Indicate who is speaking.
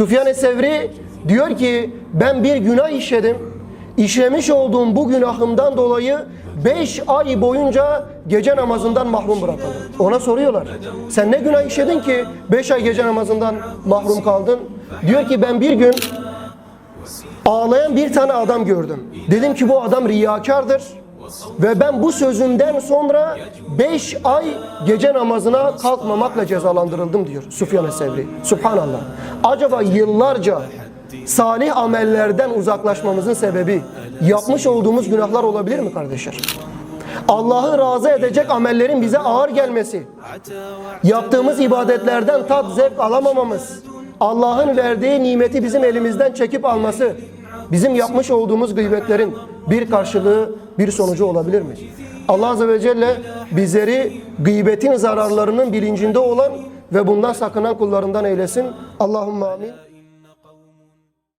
Speaker 1: Süfyan Sevri diyor ki ben bir günah işledim. İşlemiş olduğum bu günahımdan dolayı 5 ay boyunca gece namazından mahrum bırakıldım. Ona soruyorlar. Sen ne günah işledin ki 5 ay gece namazından mahrum kaldın? Diyor ki ben bir gün ağlayan bir tane adam gördüm. Dedim ki bu adam riyakardır. Ve ben bu sözümden sonra 5 ay gece namazına kalkmamakla cezalandırıldım diyor Süfyan Sevri. Subhanallah. Acaba yıllarca salih amellerden uzaklaşmamızın sebebi yapmış olduğumuz günahlar olabilir mi kardeşler? Allah'ı razı edecek amellerin bize ağır gelmesi, yaptığımız ibadetlerden tat zevk alamamamız, Allah'ın verdiği nimeti bizim elimizden çekip alması, bizim yapmış olduğumuz gıybetlerin bir karşılığı, bir sonucu olabilir mi? Allah Azze ve Celle bizleri gıybetin zararlarının bilincinde olan ve bundan sakınan kullarından eylesin. Allahümme amin.